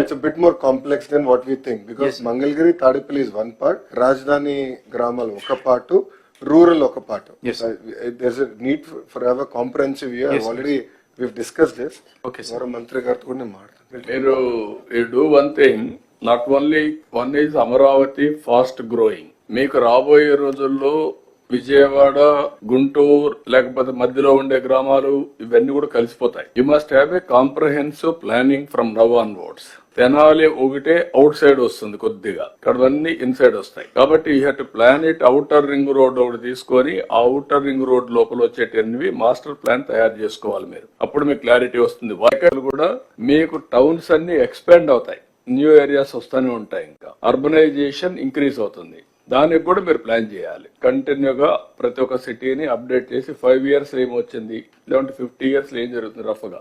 it's a bit more complex than what we think because Mangalgiri Tadipalli is one part, Rajdhani Gramal oka part, rural oka part. Yes. Uh, there's a need for, for have a comprehensive view. I've already we've discussed this. Okay, sir. మంత్రి గారితో కూడా నేను మాట్లాడతాను మీరు you do one thing not only one is Amaravati fast growing మీకు రాబోయే రోజుల్లో విజయవాడ గుంటూరు లేకపోతే మధ్యలో ఉండే గ్రామాలు ఇవన్నీ కూడా కలిసిపోతాయి. You must have a comprehensive planning from now onwards Tenali ఒకటే అవుట్ సైడ్ వస్తుంది కొద్దిగా. ఇక్కడవన్నీ ఇన్సైడ్ వస్తాయి. కాబట్టి you have to plan it outer ring road ఒకటి తీసుకొని ఆ అవుటర్ రింగ్ రోడ్ లోపల వచ్చేటవి మాస్టర్ ప్లాన్ తయారు చేసుకోవాలి మీరు. అప్పుడు మీకు క్లారిటీ వస్తుంది. వాటిలో కూడా మీకు టౌన్స్ అన్ని ఎక్స్పాండ్ అవుతాయి. న్యూ ఏరియాస్ వస్తూనే ఉంటాయి ఇంకా. అర్బనైజేషన్ ఇంక్రీజ్ అవుతుంది. దానికి కూడా మీరు ప్లాన్ చేయాలి. కంటిన్యూగా ప్రతి ఒక్క సిటీని అప్డేట్ చేసి ఫైవ్ ఇయర్స్ ఏమొచ్చింది లేదంటే ఫిఫ్టీ ఇయర్స్ ఏం జరుగుతుంది? రఫ్గా